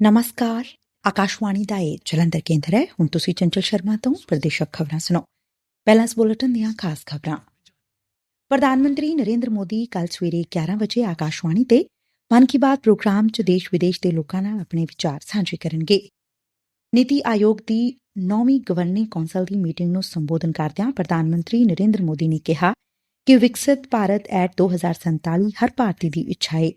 ਨਮਸਕਾਰ ਆਕਾਸ਼ਵਾਣੀ ਦਾ ਇਹ ਜਲੰਧਰ ਕੇਂਦਰ ਹੈ ਹੁਣ ਤੁਸੀਂ ਚੰਚਲ ਸ਼ਰਮਾ ਤੋਂ ਪ੍ਰਦੇਸ਼ਕ ਖਬਰਾਂ ਸੁਣੋ ਪਹਿਲਾਂ ਇਸ ਬੁਲੇਟਿਨ ਦੀਆਂ ਖਾਸ ਖਬਰਾਂ ਪ੍ਰਧਾਨ ਮੰਤਰੀ ਨਰਿੰਦਰ ਮੋਦੀ ਕੱਲ ਸਵੇਰੇ 11 ਵਜੇ ਆਕਾਸ਼ਵਾਣੀ ਤੇ ਮਨ ਕੀ ਬਾਤ ਪ੍ਰੋਗਰਾਮ 'ਚ ਦੇਸ਼ ਵਿਦੇਸ਼ ਦੇ ਲੋਕਾਂ ਨਾਲ ਆਪਣੇ ਵਿਚਾਰ ਸਾਂਝੇ ਕਰਨਗੇ ਨੀਤੀ ਆਯੋਗ ਦੀ ਨੌਵੀਂ ਗਵਰਨਿੰਗ ਕੌਂਸਲ ਦੀ ਮੀਟਿੰਗ ਨੂੰ ਸੰਬੋਧਨ ਕਰਦਿਆਂ ਪ੍ਰਧਾਨ ਮੰਤਰੀ ਨਰਿੰਦਰ ਮੋਦੀ ਨੇ ਕਿਹਾ ਕਿ ਵਿਕਸਿਤ ਭਾਰਤ ਐਟ 2047 ਹਰ ਭਾਰਤੀ ਦੀ ਇੱਛਾ ਹੈ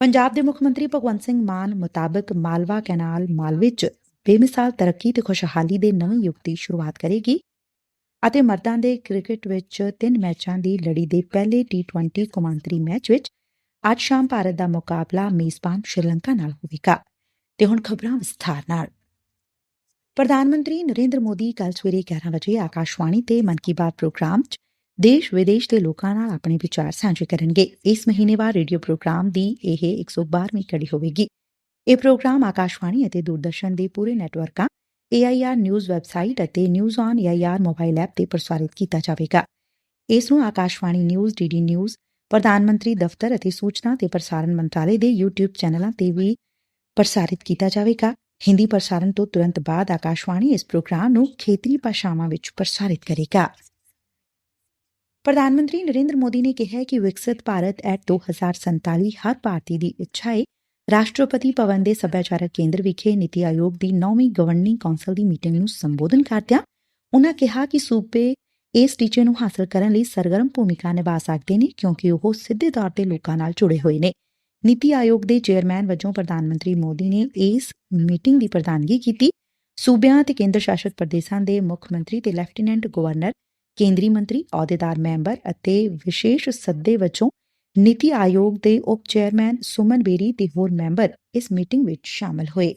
ਪੰਜਾਬ ਦੇ ਮੁੱਖ ਮੰਤਰੀ ਭਗਵੰਤ ਸਿੰਘ ਮਾਨ ਮੁਤਾਬਕ ਮਾਲਵਾ ਕੈਨਾਲ ਮਾਲਵੇ 'ਚ ਬੇਮਿਸਾਲ ਤਰੱਕੀ ਤੇ ਖੁਸ਼ਹਾਲੀ ਦੇ ਨਵੇਂ ਯੁੱਗ ਦੀ ਸ਼ੁਰੂਆਤ ਕਰੇਗੀ ਅਤੇ ਮਰਦਾਂ ਦੇ ਕ੍ਰਿਕਟ ਵਿੱਚ ਤਿੰਨ ਮੈਚਾਂ ਦੀ ਲੜੀ ਦੇ ਪਹਿਲੇ ਟੀ20 ਕੌਮਾਂਤਰੀ ਮੈਚ ਵਿੱਚ ਅੱਜ ਸ਼ਾਮ ਭਾਰਤ ਦਾ ਮੁਕਾਬਲਾ ਮੇਜ਼ਬਾਨ ਸ਼੍ਰੀਲੰਕਾ ਨਾਲ ਹੋਵੇਗਾ। ਤੇ ਹੁਣ ਖਬਰਾਂ ਵਿਸਥਾਰ ਨਾਲ। ਪ੍ਰਧਾਨ ਮੰਤਰੀ ਨਰਿੰਦਰ ਮੋਦੀ ਕੱਲ ਸਵੇਰੇ 11 ਵਜੇ ਆਕਾਸ਼ਵਾਣੀ ਤੇ ਮਨ ਕੀ ਬਾਤ ਪ੍ਰੋਗਰਾਮ 'ਚ ਦੇਸ਼ ਵਿਦੇਸ਼ ਦੇ ਲੋਕਾਂ ਨਾਲ ਆਪਣੇ ਵਿਚਾਰ ਸਾਂਝੇ ਕਰਨਗੇ। ਇਸ ਮਹੀਨੇਵਾਰ ਰੇਡੀਓ ਪ੍ਰੋਗਰਾਮ ਦੀ ਇਹ 112ਵੀਂ ਕੜੀ ਹੋਵੇਗੀ। ਇਹ ਪ੍ਰੋਗਰਾਮ ਆਕਾਸ਼ਵਾਣੀ ਅਤੇ ਦੂਰਦਰਸ਼ਨ ਦੇ ਪੂਰੇ ਨੈਟਵਰਕਾਂ AIR ਨਿਊਜ਼ ਵੈਬਸਾਈਟ ਅਤੇ news on AIR mobile app ਤੇ ਪ੍ਰਸਾਰਿਤ ਕੀਤਾ ਜਾਵੇਗਾ। ਇਸ ਨੂੰ ਆਕਾਸ਼ਵਾਣੀ ਨਿਊਜ਼ ਡੀਡੀ ਨਿਊਜ਼, ਪ੍ਰਧਾਨ ਮੰਤਰੀ ਦਫ਼ਤਰ ਅਤੇ ਸੂਚਨਾ ਤੇ ਪ੍ਰਸਾਰਣ ਮੰਤਰਾਲੇ ਦੇ YouTube ਚੈਨਲਾਂ ਤੇ ਵੀ ਪ੍ਰਸਾਰਿਤ ਕੀਤਾ ਜਾਵੇਗਾ। ਹਿੰਦੀ ਪ੍ਰਸਾਰਣ ਤੋਂ ਤੁਰੰਤ ਬਾਅਦ ਆਕਾਸ਼ਵਾਣੀ ਇਸ ਪ੍ਰੋਗਰਾਮ ਨੂੰ ਖੇਤਰੀ ਭਾਸ਼ਾਵਾਂ ਵਿੱਚ ਪ੍ਰਸਾਰਿਤ ਕਰੇਗਾ। ਪ੍ਰਧਾਨ ਮੰਤਰੀ ਨਰਿੰਦਰ ਮੋਦੀ ਨੇ ਕਿਹਾ ਕਿ ਵਿਕਸਿਤ ਭਾਰਤ ਐਟ 2047 ਹਰ ਭਾਰਤੀ ਦੀ ਇੱਛਾ ਹੈ ਰਾਸ਼ਟਰਪਤੀ ਭਵਨ ਦੇ ਸੱਭਿਆਚਾਰਕ ਕੇਂਦਰ ਵਿਖੇ ਨੀਤੀ ਆਯੋਗ ਦੀ ਨੌਵੀਂ ਗਵਰਨਿੰਗ ਕੌਂਸਲ ਦੀ ਮੀਟਿੰਗ ਨੂੰ ਸੰਬੋਧਨ ਕਰਦਿਆਂ ਉਨ੍ਹਾਂ ਕਿਹਾ ਕਿ ਸੂਬੇ ਇਸ ਟੀਚੇ ਨੂੰ ਹਾਸਲ ਕਰਨ ਲਈ ਸਰਗਰਮ ਭੂਮਿਕਾ ਨਿਭਾ ਸਕਦੇ ਨੇ ਕਿਉਂਕਿ ਉਹ ਸਿੱਧੇ ਤੌਰ ਤੇ ਲੋਕਾਂ ਨਾਲ ਜੁੜੇ ਹੋਏ ਨੇ। ਨੀਤੀ ਆਯੋਗ ਦੇ ਚੇਅਰਮੈਨ ਵਜੋਂ ਪ੍ਰਧਾਨ ਮੰਤਰੀ ਮੋਦੀ ਨੇ ਇਸ ਮੀਟਿੰਗ ਦੀ ਪ੍ਰਧਾਨਗੀ ਕੀਤੀ। ਸੂਬਿਆਂ ਤੇ ਕੇਂਦਰ ਸ਼ਾਸਤ ਪ੍ਰਦੇਸ਼ਾਂ ਦੇ ਮੁੱਖ ਮੰਤਰੀ ਤੇ ਲੈਫਟੀਨੈਂਟ ਗਵਰਨਰ ਕੇਂਦਰੀ ਮੰਤਰੀ, ਅਹੁਦੇਦਾਰ ਮੈਂਬਰ ਅਤੇ ਵਿਸ਼ੇਸ਼ ਸੱਦੇ ਵਜੋਂ ਨੀਤੀ ਆਯੋਗ ਦੇ ਉਪ ਚੇਅਰਮੈਨ ਸੁਮਨ ਬੇਰੀ ਤੇ ਹੋਰ ਮੈਂਬਰ ਇਸ ਮੀਟਿੰਗ ਵਿੱਚ ਸ਼ਾਮਲ ਹੋਏ।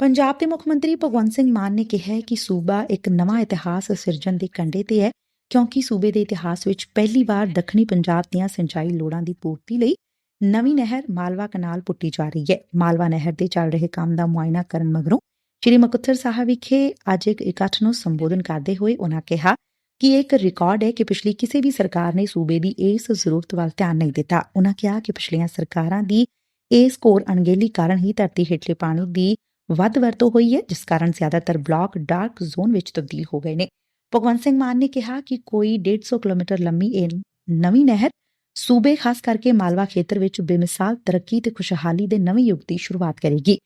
ਪੰਜਾਬ ਦੇ ਮੁੱਖ ਮੰਤਰੀ ਭਗਵੰਤ ਸਿੰਘ ਮਾਨ ਨੇ ਕਿਹਾ ਕਿ ਸੂਬਾ ਇੱਕ ਨਵਾਂ ਇਤਿਹਾਸ ਸਿਰਜਣ ਦੇ ਕੰਢੇ ਤੇ ਹੈ, ਕਿਉਂਕਿ ਸੂਬੇ ਦੇ ਇਤਿਹਾਸ ਵਿੱਚ ਪਹਿਲੀ ਵਾਰ ਦੱਖਣੀ ਪੰਜਾਬ ਦੀਆਂ ਸਿੰਚਾਈ ਲੋੜਾਂ ਦੀ ਪੂਰਤੀ ਲਈ ਨਵੀਂ ਨਹਿਰ ਮਾਲਵਾ ਕਨਾਲ ਪੁੱਟੀ ਜਾ ਰਹੀ ਹੈ। ਮਾਲਵਾ ਨਹਿਰ ਦੇ ਚੱਲ ਰਹੇ ਕੰਮ ਦਾ ਮੁਆਇਨਾ ਕਰਨ ਮਗਰੋਂ ਸ਼੍ਰੀ ਮੁਕਤਸਰ ਸਾਹਿਬ ਵਿਖੇ ਅੱਜ ਇੱਕ ਇਕੱਠ ਨੂੰ ਸੰਬੋਧਨ ਕਰਦੇ ਹੋਏ ਉਨ੍ਹਾਂ ਕਿਹਾ ਕਿ ਇੱਕ ਰਿਕਾਰਡ ਹੈ ਕਿ ਪਿਛਲੀ ਕਿਸੇ ਵੀ ਸਰਕਾਰ ਨੇ ਸੂਬੇ ਦੀ ਇਸ ਜ਼ਰੂਰਤ ਵੱਲ ਧਿਆਨ ਨਹੀਂ ਦਿੱਤਾ। ਉਨ੍ਹਾਂ ਕਿਹਾ ਕਿ ਪਿਛਲੀਆਂ ਸਰਕਾਰਾਂ ਦੀ ਇਸ ਕੋਰ ਅਣਗਹਿਲੀ ਕਾਰਨ ਹੀ ਧਰਤੀ ਹੇਠਲੇ ਪਾਣੀ ਦੀ ਵੱਧ ਵਰਤੋਂ ਹੋਈ ਹੈ, ਜਿਸ ਕਾਰਨ ਜ਼ਿਆਦਾਤਰ ਬਲਾਕ ਡਾਰਕ ਜ਼ੋਨ ਵਿੱਚ ਤਬਦੀਲ ਹੋ ਗਏ ਨੇ। ਭਗਵੰਤ ਸਿੰਘ ਮਾਨ ਨੇ ਕਿਹਾ ਕਿ ਕੋਈ 150 ਕਿਲੋਮੀਟਰ ਲੰਮੀ ਇਹ ਨਵੀਂ ਨਹਿਰ ਸੂਬੇ, ਖਾਸ ਕਰਕੇ ਮਾਲਵਾ ਖੇਤਰ ਵਿੱਚ ਬੇਮਿਸਾਲ, ਤਰੱਕੀ ਤੇ ਖੁਸ਼ਹਾਲੀ ਦੇ ਨਵੇਂ ਯੁੱਗ ਦੀ ਸ਼ੁਰੂਆਤ ਕਰੇਗੀ।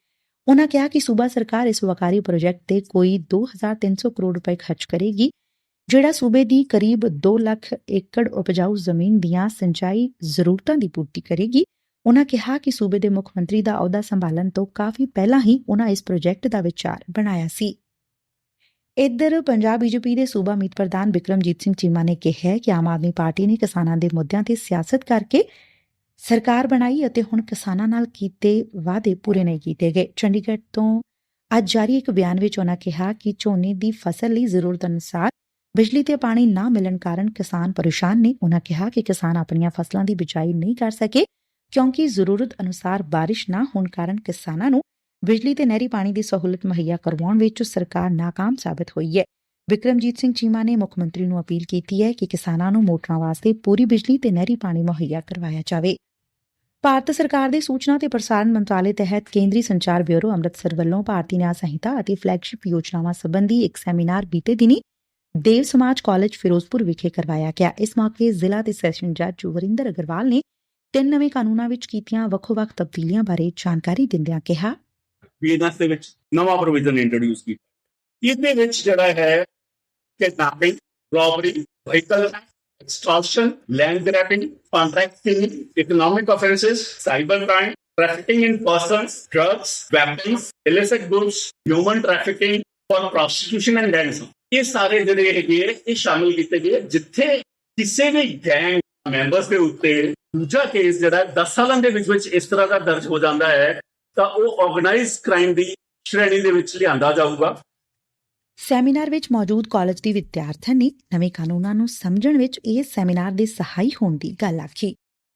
ਉਨ੍ਹਾਂ ਕਿਹਾ ਕਿ ਸੂਬਾ ਸਰਕਾਰ ਇਸ ਵਕਾਰੀ ਪ੍ਰੋਜੈਕਟ ਤੇ ਕੋਈ 2300 ਕਰੋੜ ਰੁਪਏ ਖਰਚ ਕਰੇਗੀ। ਜਿਹੜਾ ਸੂਬੇ ਦੀ ਕਰੀਬ 2 ਲੱਖ ਏਕੜ ਉਪਜਾਊ ਜ਼ਮੀਨ ਦੀਆਂ ਸਿੰਚਾਈ ਜ਼ਰੂਰਤਾਂ ਦੀ ਪੂਰਤੀ ਕਰੇਗੀ, ਉਨ੍ਹਾਂ ਕਿਹਾ ਕਿ ਸੂਬੇ ਦੇ ਮੁੱਖ ਮੰਤਰੀ ਦਾ ਅਹੁਦਾ ਸੰਭਾਲਣ ਤੋਂ ਕਾਫੀ ਪਹਿਲਾਂ ਹੀ ਉਨ੍ਹਾਂ ਇਸ ਪ੍ਰੋਜੈਕਟ ਦਾ ਵਿਚਾਰ ਬਣਾਇਆ ਸੀ। ਇੱਧਰ ਪੰਜਾਬ ਬੀਜੇਪੀ ਦੇ ਸੂਬਾ ਮੀਤ ਪ੍ਰਧਾਨ ਬਿਕਰਮਜੀਤ ਸਿੰਘ ਚੀਮਾ ਨੇ ਕਿਹਾ ਕਿ ਆਮ ਆਦਮੀ ਪਾਰਟੀ ਨੇ ਕਿਸਾਨਾਂ ਦੇ ਮੁੱਦਿਆਂ ਤੇ ਸਿਆਸਤ ਕਰਕੇ ਸਰਕਾਰ ਬਣਾਈ ਅਤੇ ਹੁਣ ਕਿਸਾਨਾਂ ਨਾਲ ਕੀਤੇ ਵਾਅਦੇ ਪੂਰੇ ਨਹੀਂ ਕੀਤੇ ਗਏ। ਚੰਡੀਗੜ੍ਹ ਤੋਂ ਅੱਜ ਜਾਰੀ ਇੱਕ ਬਿਆਨ ਵਿੱਚ ਉਨ੍ਹਾਂ ਕਿਹਾ ਕਿ ਝੋਨੇ ਦੀ ਫਸਲ ਲਈ ਜ਼ਰੂਰਤ ਅਨੁਸਾਰ ਬਿਜਲੀ ਤੇ ਪਾਣੀ ਨਾ ਮਿਲਣ ਕਾਰਨ ਕਿਸਾਨ ਪਰੇਸ਼ਾਨ ਨੇ। ਉਨ੍ਹਾਂ ਕਿਹਾ ਕਿ ਕਿਸਾਨ ਆਪਣੀਆਂ ਫਸਲਾਂ ਦੀ ਬਿਜਾਈ ਨਹੀਂ ਕਰ ਸਕੇ, ਕਿਉਂਕਿ ਜ਼ਰੂਰਤ ਅਨੁਸਾਰ ਬਾਰਿਸ਼ ਨਾ ਹੋਣ ਕਾਰਨ ਕਿਸਾਨਾਂ ਨੂੰ ਬਿਜਲੀ ਤੇ ਨਹਿਰੀ ਪਾਣੀ ਦੀ ਸਹੂਲਤ ਮੁਹੱਈਆ ਕਰਵਾਉਣ ਵਿੱਚ ਸਰਕਾਰ ਨਾਕਾਮ ਸਾਬਤ ਹੋਈ ਹੈ। ਵਿਕਰਮਜੀਤ ਸਿੰਘ ਚੀਮਾ ਨੇ ਮੁੱਖ ਮੰਤਰੀ ਨੂੰ ਅਪੀਲ ਕੀਤੀ ਹੈ ਕਿ ਕਿਸਾਨਾਂ ਨੂੰ ਮੋਟਰਾਂ ਵਾਸਤੇ ਪੂਰੀ ਬਿਜਲੀ ਤੇ ਨਹਿਰੀ ਪਾਣੀ ਮੁਹੱਈਆ ਕਰਵਾਇਆ ਜਾਵੇ। ਭਾਰਤ ਸਰਕਾਰ ਦੇ ਸੂਚਨਾ ਤੇ ਪ੍ਰਸਾਰਣ ਮੰਤਰਾਲੇ ਤਹਿਤ ਕੇਂਦਰੀ ਸੰਚਾਰ ਬਿਊਰੋ ਅੰਮ੍ਰਿਤਸਰ ਵੱਲੋਂ ਭਾਰਤੀ ਨਿਆਂ ਸੰਹਿਤਾ ਅਤੇ ਫਲੈਗਸ਼ਿਪ ਯੋਜਨਾਵਾਂ ਸੰਬੰਧੀ ਇੱਕ ਸੈਮੀਨਾਰ ਬੀਤੇ ਦਿਨੀ ਦੇਵ ਸਮਾਜ ਕਾਲਜ ਫਿਰੋਜ਼ਪੁਰ ਵਿਖੇ ਕਰਵਾਇਆ ਗਿਆ ਇਸ ਮੌਕੇ ਜ਼ਿਲ੍ਹਾ ਤੇ ਸੈਸ਼ਨ ਜੱਜ ਵਰਿੰਦਰ ਅਗਰਵਾਲ ਨੇ ਤਿੰਨ ਨਵੇਂ ਕਾਨੂੰਨਾਂ ਵਿੱਚ ਕੀਤੀਆਂ ਵੱਖੋ-ਵੱਖ ਤਬਦੀਲੀਆਂ ਬਾਰੇ ਜਾਣਕਾਰੀ ਦਿੰਦਿਆਂ ਕਿਹਾ ਵੀ ਇਹਨਾਂ ਦੇ ਵਿੱਚ ਨਵਾਂ ਪ੍ਰੋਵੀਜ਼ਨ ਇੰਟਰੋਡਿਊਸ ਕੀਤਾ ਇਸ ਦੇ ਵਿੱਚ ਜਿਹੜਾ ਹੈ ਕਿ napping robbery vehicle extraction land grabbing contract killing economic offences cyber crime trafficking in persons, drugs, weapons, illicit goods, human trafficking for prostitution and ransom. ਇਹ ਸਾਰੇ ਜਿਹੜੇ ਹੈਗੇ ਆ, ਇਹ ਸ਼ਾਮਿਲ ਕੀਤੇ ਗਏ। ਜਿੱਥੇ ਕਿਸੇ ਵੀ ਗੈਂਗ ਮੈਂਬਰਸ ਦੇ ਉੱਤੇ ਦੂਜਾ ਕੇਸ ਜਿਹੜਾ 10 ਸਾਲਾਂ ਦੇ ਵਿੱਚ ਵਿੱਚ ਇਸ ਤਰ੍ਹਾਂ ਦਾ ਦਰਜ ਹੋ ਜਾਂਦਾ ਹੈ ਤਾਂ ਉਹ ਆਰਗੇਨਾਈਜ਼ਡ ਕ੍ਰਾਈਮ ਦੀ ਸ਼੍ਰੇਣੀ ਦੇ ਵਿੱਚ ਲਿਆਂਦਾ ਜਾਊਗਾ। ਸੈਮੀਨਾਰ ਵਿੱਚ ਮੌਜੂਦ ਕਾਲਜ ਦੀ ਵਿਦਿਆਰਥਣ ਨੇ ਨਵੇਂ ਕਾਨੂੰਨਾਂ ਨੂੰ ਸਮਝਣ ਵਿੱਚ ਇਸ ਸੈਮੀਨਾਰ ਦੇ ਸਹਾਈ ਹੋਣ ਦੀ ਗੱਲ ਆਖੀ।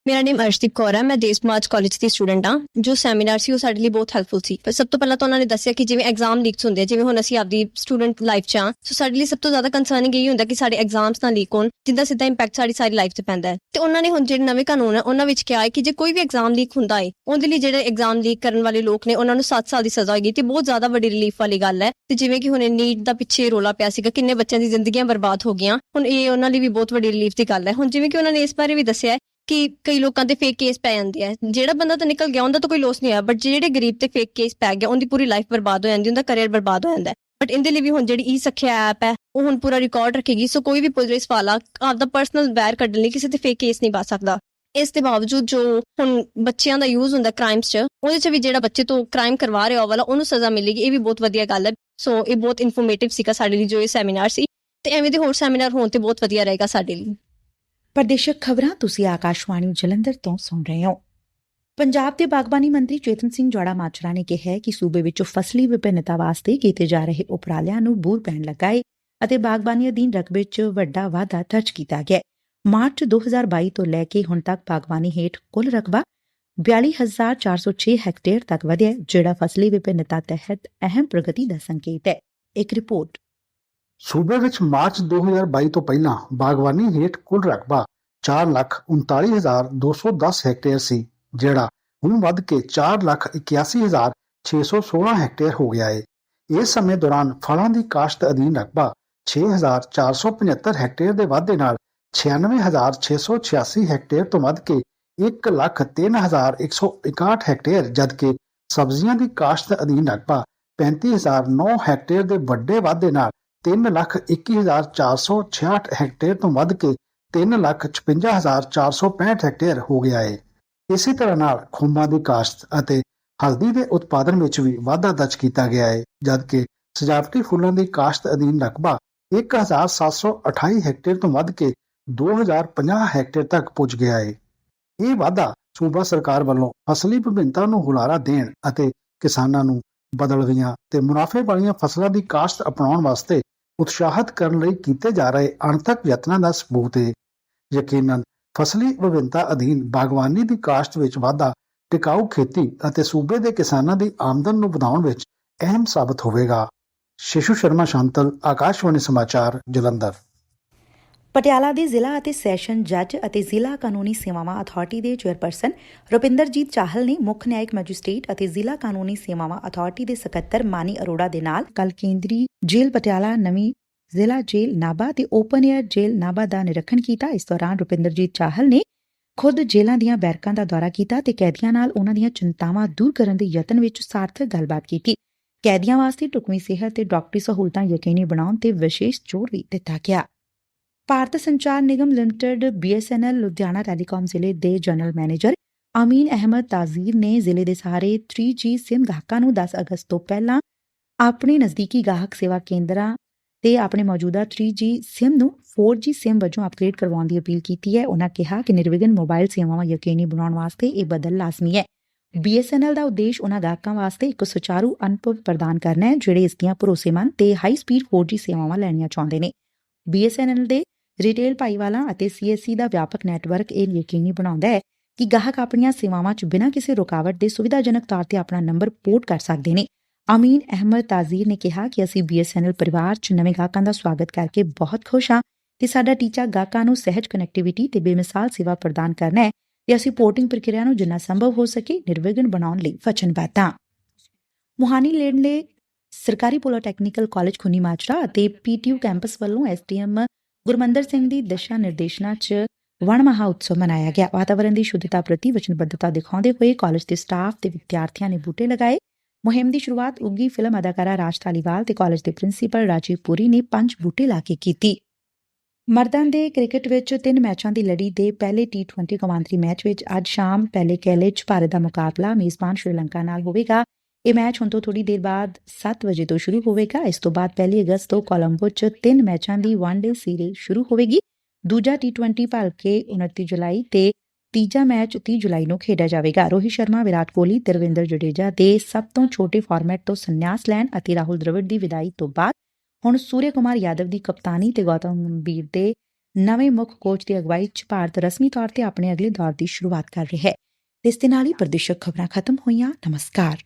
ਮੇਰਾ ਨਾਮ ਅਰਸ਼ਦੀਪ ਕੌਰ ਹੈ, ਮੈਂ ਦੇਸ ਮਾਰਚ ਕਾਲਜ ਦੀ ਸਟੂਡੈਂਟ ਹਾਂ। ਜੋ ਸੈਮੀਨਾਰ ਸੀ, ਉਹ ਸਾਡੇ ਲਈ ਬਹੁਤ ਹੈਲਪਫੁਲ ਸੀ। ਪਰ ਸਭ ਤੋਂ ਪਹਿਲਾਂ ਤਾਂ ਉਹਨਾਂ ਨੇ ਦੱਸਿਆ ਕਿ ਜਿਵੇਂ ਐਗਜ਼ਾਮ ਲੀਕਸ ਹੁੰਦੇ ਆ, ਜਿਵੇਂ ਹੁਣ ਅਸੀਂ ਆਪਦੀ ਸਟੂਡੈਂਟ ਲਾਈਫ 'ਚ ਹਾਂ, ਸੋ ਸਾਡੇ ਲਈ ਸਭ ਤੋਂ ਜ਼ਿਆਦਾ ਕੰਸਰਨਿੰਗ ਇਹ ਹੁੰਦਾ ਕਿ ਸਾਡੇ ਐਗਜ਼ਾਮਸ ਨਾ ਲੀਕ ਹੋਣ, ਜਿੰਦਾ ਸਿੱਧਾ ਇੰਪੈਕਟ ਸਾਡੀ ਸਾਰੀ ਲਾਈਫ 'ਤੇ ਪੈਂਦਾ ਹੈ। ਤੇ ਉਹਨਾਂ ਨੇ ਹੁਣ ਜਿਹੜੇ ਨਵੇਂ ਕਾਨੂੰਨ ਹੈ ਉਹਨਾਂ ਵਿੱਚ ਕਿਹਾ ਹੈ ਕਿ ਜੇ ਕੋਈ ਵੀ ਐਗਜ਼ਾਮ ਲੀਕ ਹੁੰਦਾ ਹੈ ਉਹਦੇ ਲਈ ਜਿਹੜੇ ਐਗਜ਼ਾਮ ਲੀਕ ਕਰਨ ਵਾਲੇ ਲੋਕ ਨੇ, ਉਹਨਾਂ ਨੂੰ 7 ਸਾਲ ਦੀ ਸਜ਼ਾ ਹੋਏਗੀ ਤੇ ਬਹੁਤ ਜ਼ਿਆਦਾ ਵੱਡੀ ਰਿਲੀਫ ਵਾਲੀ ਗੱਲ ਹੈ। ਤੇ ਜਿਵੇਂ ਕਿ ਹੁਣ ਨੀਟ ਦਾ ਪਿੱਛੇ ਰੋਲਾ ਪਿਆ ਸੀਗਾ, ਕਿੰਨੇ ਬੱਚਿਆਂ ਦੀ ਜ਼ਿੰਦਗੀਆਂ ਬਰਬਾਦ ਹੋ ਗਈਆਂ, ਹੁਣ ਇਹ ਉਹਨਾਂ ਲਈ ਵੀ ਬਹੁਤ ਵੱਡੀ ਰਿਲੀਫ ਦੀ ਗੱਲ ਹੈ। ਹੁਣ ਜਿਵੇਂ ਕਿ ਉਹਨਾਂ ਨੇ ਇਸ ਬਾਰੇ ਵੀ ਦੱਸਿਆ ਹੈ ਕਿ ਕਈ ਲੋਕਾਂ ਦੇ ਫੇਕ ਕੇਸ ਪੈ ਜਾਂਦੇ ਆ। ਜਿਹੜਾ ਬੰਦਾ ਤਾਂ ਨਿਕਲ ਗਿਆ, ਉਹਦਾ ਤਾਂ ਕੋਈ ਲੋਸ ਨਹੀਂ ਹੋਇਆ ਬਟ ਜਿਹੜੇ ਗਰੀਬ ਤੇ ਫੇਕ ਕੇਸ ਪੈ ਗਿਆ, ਉਹਦੀ ਪੂਰੀ ਲਾਈਫ ਬਰਬਾਦ ਹੋ ਜਾਂਦੀ, ਉਹਦਾ ਕੈਰੀਅਰ ਬਰਬਾਦ ਹੋ ਜਾਂਦਾ। ਬਟ ਇਹਦੇ ਲਈ ਵੀ ਹੁਣ ਜਿਹੜੀ ਈ ਸਖਿਆ ਐਪ ਹੈ, ਉਹ ਹੁਣ ਪੂਰਾ ਰਿਕਾਰਡ ਰੱਖੇਗੀ। ਸੋ ਕੋਈ ਵੀ ਪੁਲਿਸ ਵਾਲਾ ਆਪਦਾ ਪਰਸਨਲ ਵੈਰ ਕੱਢਣ ਲਈ ਕਿਸੇ ਤੇ ਫੇਕ ਕੇਸ ਨਹੀਂ ਪਾ ਸਕਦਾ। ਇਸ ਦੇ ਬਾਵਜੂਦ ਜੋ ਹੁਣ ਬੱਚਿਆਂ ਦਾ ਯੂਜ਼ ਹੁੰਦਾ ਕ੍ਰਾਈਮਸ 'ਚ, ਉਹਦੇ 'ਚ ਵੀ ਜਿਹੜਾ ਬੱਚੇ ਤੋਂ ਕ੍ਰਾਈਮ ਕਰਵਾ ਰਿਹਾ ਉਹ ਵਾਲਾ, ਉਹਨੂੰ ਸਜ਼ਾ ਮਿਲੇਗੀ। ਇਹ ਵੀ ਬਹੁਤ ਵਧੀਆ ਗੱਲ ਹੈ। ਸੋ ਇਹ ਬਹੁਤ ਇਨਫੋਰਮੇਟਿਵ ਸੀਗਾ ਸਾਡੇ ਲਈ ਜੋ ਇਹ ਸੈਮੀਨਾਰ ਸੀ। ਤੇ ਐਵੇਂ ਦੇ ਹੋਰ ਸੈਮੀਨਾਰ ਹੋਣ ਤੇ ਬਹੁਤ ਵਧੀਆ ਰਹੇਗਾ ਸਾਡੇ ਲਈ। ਪ੍ਰਦੇਸ਼ਕ ਖਬਰਾਂ ਤੁਸੀਂ ਆਕਾਸ਼ਵਾਣੀ ਜਲੰਧਰ ਤੋਂ ਸੁਣ ਰਹੇ ਹੋ। ਪੰਜਾਬ ਦੇ ਬਾਗਬਾਨੀ ਮੰਤਰੀ ਚੇਤਨ ਸਿੰਘ ਜੋੜਾ ਮਾਜਰਾ ਨੇ ਕਿਹਾ ਕਿ ਸੂਬੇ ਵਿੱਚ ਫਸਲੀ ਵਿਭਿੰਨਤਾ ਵਾਸਤੇ ਕੀਤੇ ਜਾ ਰਹੇ ਉਪਰਾਲਿਆਂ ਨੂੰ ਬੂਰ ਪੈਣ ਲੱਗਾ ਹੈ ਅਤੇ ਬਾਗਬਾਨੀ ਅਧੀਨ ਰਕਬੇ 'ਚ ਵੱਡਾ ਵਾਧਾ ਦਰਜ ਕੀਤਾ ਗਿਆ। ਹੈ ਮਾਰਚ 2022 ਤੋਂ ਲੈ ਕੇ ਹੁਣ ਤੱਕ ਬਾਗਬਾਨੀ ਹੇਠ ਕੁੱਲ ਰਕਬਾ 42406 ਹੈਕਟੇਅਰ ਤੱਕ ਵਧਿਆ ਜਿਹੜਾ ਫਸਲੀ ਵਿਭਿੰਨਤਾ ਤਹਿਤ ਅਹਿਮ ਪ੍ਰਗਤੀ ਦਾ ਸੰਕੇਤ ਹੈ। ਇੱਕ ਰਿਪੋਰਟ ਸੂਬੇ ਵਿੱਚ ਮਾਰਚ 2022 ਤੋਂ ਪਹਿਲਾਂ ਬਾਗਬਾਨੀ ਹੇਠ ਕੁੱਲ ਰਕਬਾ 439210 ਹੈਕਟੇਅਰ ਸੀ, ਜਿਹੜਾ ਹੁਣ ਵੱਧ ਕੇ 481616 ਹੈਕਟੇਅਰ ਹੋ ਗਿਆ ਹੈ ਇਸ ਸਮੇਂ ਦੌਰਾਨ ਫਲਾਂ ਦੀ ਕਾਸ਼ਤ ਅਧੀਨ ਰਕਬਾ 6475 ਹੈਕਟੇਅਰ ਦੇ ਵਾਧੇ ਨਾਲ 96686 ਹੈਕਟੇਅਰ ਤੋਂ ਵੱਧ ਕੇ 103161 ਹੈਕਟੇਅਰ, ਜਦਕਿ ਸਬਜ਼ੀਆਂ ਦੀ ਕਾਸ਼ਤ ਅਧੀਨ ਰਕਬਾ 35009 ਹੈਕਟੇਅਰ ਦੇ ਵੱਡੇ ਵਾਧੇ ਨਾਲ 321466 ਹੈਕਟੇਅਰ ਤੋਂ ਵੱਧ ਕੇ 356465 ਹੈਕਟੇਅਰ ਹੋ ਗਿਆ ਹੈ ਇਸੇ ਤਰ੍ਹਾਂ ਨਾਲ ਖੁੰਬਾਂ ਦੀ ਕਾਸ਼ਤ ਅਤੇ ਹਲਦੀ ਦੇ ਉਤਪਾਦਨ ਵਿੱਚ ਵੀ ਵਾਧਾ ਦਰਜ ਕੀਤਾ ਗਿਆ ਹੈ ਜਦਕਿ ਸਜਾਵਟੀ ਫੁੱਲਾਂ ਦੀ ਕਾਸ਼ਤ ਅਧੀਨ ਰਕਬਾ 1728 ਹੈਕਟੇਅਰ ਤੋਂ ਵੱਧ ਕੇ 2050 ਹੈਕਟੇਅਰ ਤੱਕ ਪਹੁੰਚ ਗਿਆ ਹੈ ਇਹ ਵਾਧਾ ਸੂਬਾ ਸਰਕਾਰ ਵੱਲੋਂ ਫਸਲੀ ਵਿਭਿੰਨਤਾ ਨੂੰ ਹੁਲਾਰਾ ਦੇਣ ਅਤੇ ਕਿਸਾਨਾਂ ਨੂੰ ਬਦਲਵੀਆਂ ਤੇ ਮੁਨਾਫੇ ਵਾਲੀਆਂ ਫਸਲਾਂ ਦੀ ਕਾਸ਼ਤ ਅਪਣਾਉਣ ਵਾਸਤੇ ਉਤਸ਼ਾਹਿਤ ਕਰਨ ਲਈ ਕੀਤੇ ਜਾ ਰਹੇ ਅਣਥੱਕ ਯਤਨਾਂ ਦਾ ਸਬੂਤ ਹੈ ਯਕੀਨਨ ਫਸਲੀ ਵਿਭਿੰਨਤਾ ਅਧੀਨ ਬਾਗਵਾਨੀ ਦੀ ਕਾਸ਼ਤ ਵਿੱਚ ਵਾਧਾ, ਟਿਕਾਊ ਖੇਤੀ ਅਤੇ ਸੂਬੇ ਦੇ ਕਿਸਾਨਾਂ ਦੀ ਆਮਦਨ ਨੂੰ ਵਧਾਉਣ ਵਿੱਚ ਅਹਿਮ ਸਾਬਤ ਹੋਵੇਗਾ। ਸ਼ਿਸ਼ੂ ਸ਼ਰਮਾ ਸ਼ਾਂਤਲ, ਆਕਾਸ਼ਵਾਣੀ ਸਮਾਚਾਰ ਜਲੰਧਰ। ਪਟਿਆਲਾ ਦੇ ਜ਼ਿਲ੍ਹਾ ਅਤੇ ਸੈਸ਼ਨ ਜੱਜ ਅਤੇ ਜ਼ਿਲ੍ਹਾ ਕਾਨੂੰਨੀ ਸੇਵਾਵਾਂ ਅਥਾਰਟੀ ਦੇ ਚੇਅਰਪਰਸਨ ਰੁਪਿੰਦਰਜੀਤ ਚਾਹਲ ਨੇ ਮੁੱਖ ਨਿਆਇਕ ਮੈਜਿਸਟ੍ਰੇਟ ਅਤੇ ਜ਼ਿਲ੍ਹਾ ਕਾਨੂੰਨੀ ਸੇਵਾਵਾਂ ਅਥਾਰਟੀ ਦੇ ਸਕੱਤਰ ਮਾਨੀ ਅਰੋੜਾ ਦੇ ਨਾਲ ਕੱਲ ਕੇਂਦਰੀ ਜੇਲ੍ਹ ਪਟਿਆਲਾ ਨਵੀਂ ਜ਼ਿਲ੍ਹਾ ਜੇਲ੍ਹ ਨਾਭਾ ਤੇ ਓਪਨ 에ਅਰ ਜੇਲ੍ਹ ਨਾਭਾ ਦਾ ਨਿਰੀਖਣ ਕੀਤਾ। ਇਸ ਦੌਰਾਨ ਰੁਪਿੰਦਰਜੀਤ ਚਾਹਲ ਨੇ ਖੁਦ ਜੇਲ੍ਹਾਂ ਦੀਆਂ ਬੈਰਕਾਂ ਦਾ ਦੌਰਾ ਕੀਤਾ ਤੇ ਕੈਦੀਆਂ ਨਾਲ ਉਹਨਾਂ ਦੀਆਂ ਚਿੰਤਾਵਾਂ ਦੂਰ ਕਰਨ ਦੇ ਯਤਨ ਵਿੱਚ ਸਾਰਥਕ ਗੱਲਬਾਤ ਕੀਤੀ। ਕੈਦੀਆਂ ਵਾਸਤੇ ਢੁਕਵੀਂ ਸਿਹਤ ਤੇ ਡਾਕਟਰੀ ਸਹੂਲਤਾਂ ਯਕੀਨੀ ਬਣਾਉਣ ਤੇ ਵਿਸ਼ੇਸ਼ ਜ਼ੋਰ ਵੀ ਦਿੱਤਾ ਗਿਆ। ਭਾਰਤ ਸੰਚਾਰ ਨਿਗਮ ਲਿਮਟਿਡ BSNL ਲੁਧਿਆਣਾ ਟੈਲੀਕਾਮ ਜ਼ਿਲ੍ਹੇ ਦੇ ਜਨਰਲ ਮੈਨੇਜਰ ਅਮੀਨ ਅਹਿਮਦ ਤਾਜ਼ੀਰ ਨੇ ਜ਼ਿਲ੍ਹੇ ਦੇ ਸਾਰੇ 3G SIM ਗਾਹਕਾਂ ਨੂੰ 10 ਅਗਸਤ ਤੋਂ ਪਹਿਲਾਂ ਆਪਣੇ ਨਜ਼ਦੀਕੀ ਗਾਹਕ ਸੇਵਾ ਕੇਂਦਰਾਂ ਤੇ ਆਪਣੇ ਮੌਜੂਦਾ 3G SIM ਨੂੰ 4G SIM ਵਜੋਂ ਅਪਗ੍ਰੇਡ ਕਰਵਾਉਣ ਦੀ ਅਪੀਲ ਕੀਤੀ ਹੈ। ਉਹਨਾਂ ਕਿਹਾ ਕਿ ਨਿਰਵਿਘਨ ਮੋਬਾਈਲ ਸੇਵਾਵਾਂ ਯਕੀਨੀ ਬਣਾਉਣ ਵਾਸਤੇ ਇਹ ਬਦਲ ਲਾਜ਼ਮੀ ਹੈ। BSNL ਦਾ ਉਦੇਸ਼ ਉਹਨਾਂ ਗਾਹਕਾਂ ਵਾਸਤੇ ਇੱਕ ਸੁਚਾਰੂ, ਅਨੁਭਵ ਪ੍ਰਦਾਨ ਕਰਨਾ ਹੈ, ਜਿਹੜੇ ਇਸ ਦੀਆਂ ਭਰੋਸੇਮੰਦ ਤੇ ਹਾਈ ਸਪੀਡ 4G ਸੇਵਾਵਾਂ ਲੈਣੀਆਂ ਚਾਹੁੰਦੇ ਨੇ। BSNL ਦੇ ਰਿਟੇਲ ਭਾਈਵਾਲਾਂ ਅਤੇ CSC ਦਾ ਵਿਆਪਕ ਨੈਟਵਰਕ ਇਹ ਯਕੀਨੀ ਬਣਾਉਂਦਾ ਹੈ ਕਿ ਗਾਹਕ ਆਪਣੀਆਂ ਸੇਵਾਵਾਂ 'ਚ ਬਿਨਾਂ ਕਿਸੇ ਰੁਕਾਵਟ ਦੇ ਸੁਵਿਧਾਜਨਕ ਤੌਰ ਤੇ ਆਪਣਾ ਨੰਬਰ ਪੋਰਟ ਕਰ ਸਕਦੇ ਨੇ। ਅਮੀਨ ਅਹਿਮਦ ਤਾਜ਼ੀਰ ਨੇ ਕਿਹਾ ਕਿ ਅਸੀਂ BSNL ਪਰਿਵਾਰ 'ਚ ਨਵੇਂ ਗਾਹਕਾਂ ਦਾ ਸਵਾਗਤ ਕਰਕੇ ਬਹੁਤ ਖੁਸ਼ ਹਾਂ ਤੇ ਸਾਡਾ ਟੀਚਾ ਗਾਹਕਾਂ ਨੂੰ ਸਹਿਜ ਕਨੈਕਟੀਵਿਟੀ ਤੇ ਬੇਮਿਸਾਲ ਸੇਵਾ ਪ੍ਰਦਾਨ ਕਰਨਾ ਹੈ ਤੇ ਅਸੀਂ ਪੋਰਟਿੰਗ ਪ੍ਰਕਿਰਿਆ ਨੂੰ ਜਿੰਨਾ ਸੰਭਵ ਹੋ ਸਕੇ ਨਿਰਵਿਘਨ ਬਣਾਉਣ ਲਈ ਵਚਨਬੱਧ ਹਾਂ। ਮੁਹਾਨੀ ਲੇਡਲੇ ਸਰਕਾਰੀ ਪੋਲੀਟੈਕਨੀਕਲ ਕਾਲਜ ਖੁਨੀ ਮਾਜਰਾ ਅਤੇ ਪੀਟੀਯੂ ਕੈਂਪਸ ਵੱਲੋਂ ਐਸਡੀਐਮ ਗੁਰਮੰਦਰ ਸਿੰਘ ਦੀ ਦਿਸ਼ਾ ਨਿਰਦੇਸ਼ਨਾ 'ਚ ਵਣ ਮਹਾ ਉਤਸਵ ਮਨਾਇਆ ਗਿਆ। ਵਾਤਾਵਰਣ ਦੀ ਸ਼ੁੱਧਤਾ ਪ੍ਰਤੀ ਵਚਨਬੱਧਤਾ ਦਿਖਾਉਂਦੇ ਹੋਏ ਕਾਲਜ ਦੇ ਸਟਾਫ ਤੇ ਵਿਦਿਆਰਥੀਆਂ ਨੇ ਬੂਟੇ ਲਗਾਏ। ਮੁਹਿੰਮ ਦੀ ਸ਼ੁਰੂਆਤ ਉੱਗੀ ਫਿਲਮ ਅਦਾਕਾਰਾ ਰਾਜ ਧਾਲੀਵਾਲ ਤੇ ਕਾਲਜ ਦੇ ਪ੍ਰਿੰਸੀਪਲ ਰਾਜੀਵ ਪੁਰੀ ਨੇ ਪੰਜ ਬੂਟੇ ਲਾ ਕੇ ਕੀਤੀ। ਮਰਦਾਂ ਦੇ ਕ੍ਰਿਕਟ ਵਿੱਚ ਤਿੰਨ ਮੈਚਾਂ ਦੀ ਲੜੀ ਦੇ ਪਹਿਲੇ ਟੀ20 ਕੌਮਾਂਤਰੀ ਮੈਚ ਵਿੱਚ ਅੱਜ ਸ਼ਾਮ ਪਹਿਲੇ ਕੈਲੇ 'ਚ ਭਾਰਤ ਦਾ ਮੁਕਾਬਲਾ ਮੇਜ਼ਬਾਨ ਸ਼੍ਰੀਲੰਕਾ ਨਾਲ ਹੋਵੇਗਾ। ਇਹ ਮੈਚ ਹੁਣ ਤੋਂ ਥੋੜੀ ਦੇਰ ਬਾਅਦ 7 ਵਜੇ ਤੋਂ ਸ਼ੁਰੂ ਹੋਵੇਗਾ। ਇਸ ਤੋਂ ਬਾਅਦ ਪਹਿਲੀ ਅਗਸਤ ਤੋਂ ਕੋਲੰਬੋ 'ਚ ਤਿੰਨ ਮੈਚਾਂ ਦੀ ਵਨਡੇ ਸੀਰੀਜ਼ ਸ਼ੁਰੂ ਹੋਵੇਗੀ। ਦੂਜਾ ਟੀ20 ਭਲਕੇ 29 ਜੁਲਾਈ ਤੇ ਤੀਜਾ ਮੈਚ 30 ਜੁਲਾਈ ਨੂੰ ਖੇਡਿਆ ਜਾਵੇਗਾ। ਰੋਹਿਤ ਸ਼ਰਮਾ, ਵਿਰਾਟ ਕੋਹਲੀ ਤੇ ਰਵਿੰਦਰ ਜਡੇਜਾ ਦੇ ਸਭ ਤੋਂ ਛੋਟੇ ਫਾਰਮੈਟ ਤੋਂ ਸੰਨਿਆਸ ਲੈਣ ਅਤੇ ਰਾਹੁਲ ਦ੍ਰਵਿੜ ਦੀ ਵਿਦਾਈ ਤੋਂ ਬਾਅਦ ਹੁਣ ਸੂਰਿਆ ਕੁਮਾਰ ਯਾਦਵ ਦੀ ਕਪਤਾਨੀ ਤੇ ਗੌਤਮ ਗੰਭੀਰ ਦੇ ਨਵੇਂ ਮੁੱਖ ਕੋਚ ਦੀ ਅਗਵਾਈ 'ਚ ਭਾਰਤ ਰਸਮੀ ਤੌਰ ਤੇ ਆਪਣੇ ਅਗਲੇ ਦੌਰ ਦੀ ਸ਼ੁਰੂਆਤ ਕਰ ਰਿਹਾ ਹੈ। ਇਸ ਦੇ ਨਾਲ ਹੀ ਪ੍ਰਦੇਸ਼ਕ ਖਬਰਾਂ ਖਤਮ ਹੋਈਆਂ। ਨਮਸਕਾਰ।